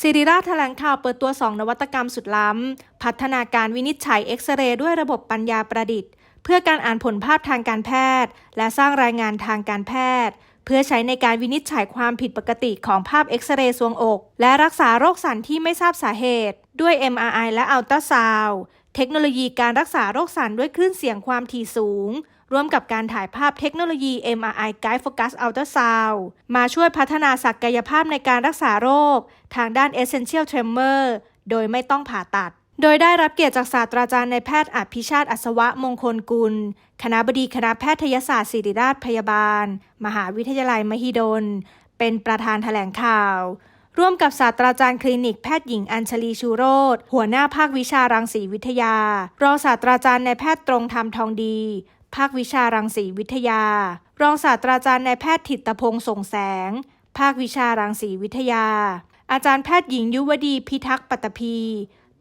ซิริราแถลงข่าวเปิดตัว 2 นวัตกรรมสุดล้ำ พัฒนาการวินิจฉัยเอ็กซเรย์ด้วยระบบปัญญาประดิษฐ์ เพื่อการอ่านผลภาพทางการแพทย์ และสร้างรายงานทางการแพทย์ เพื่อใช้ในการวินิจฉัยความผิดปกติของภาพเอ็กซเรย์ทรวงอก และรักษาโรคสันที่ไม่ทราบสาเหตุ ด้วย MRI และอัลตราซาวด์ เทคโนโลยีการรักษาโรคสันด้วยคลื่นเสียงความถี่สูง ร่วมกับการถ่ายภาพเทคโนโลยี MRI Guide Focus Ultrasound มาช่วยพัฒนาศักยภาพในการรักษาโรค ทางด้าน Essential Tremor โดยไม่ต้องผ่าตัด โดยได้รับเกียรติจากศาสตราจารย์ในายแพทย์อภิชาติอัศวะมงคลกุล คณะบดีคณะแพทยศาสตร์ศิริราชพยาบาล มหาวิทยาลัยมหิดล เป็นประธานแถลงข่าว ร่วมกับศาสตราจารย์คลินิกแพทย์หญิงอัญชลีชูโรธหัวหน้าภาควิชารังสีวิทยา รองศาสตราจารย์นายแพทย์ตรงธรรมทองดี ภาควิชารังสีวิทยา รองศาสตราจารย์นายแพทย์ถิตพงษ์ส่งแสง ภาควิชารังสีวิทยา อาจารย์แพทย์หญิงยุวดีพิทักษ์ปัตตภี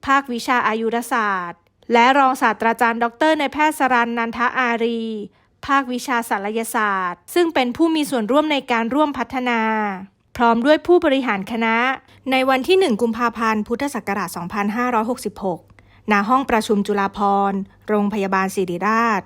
ภาควิชาอายุรศาสตร์ และรองศาสตราจารย์ ดรนายแพทย์สรันนันทอารี ภาควิชาศัลยศาสตร์ ซึ่งเป็นผู้มีส่วนร่วมในการร่วมพัฒนา พร้อมด้วยผู้บริหารคณะ ในวันที่ 1 กุมภาพันธ์ พุทธศักราช 2566 ณ ห้องประชุมจุฬาภรณ์ โรงพยาบาลศิริราช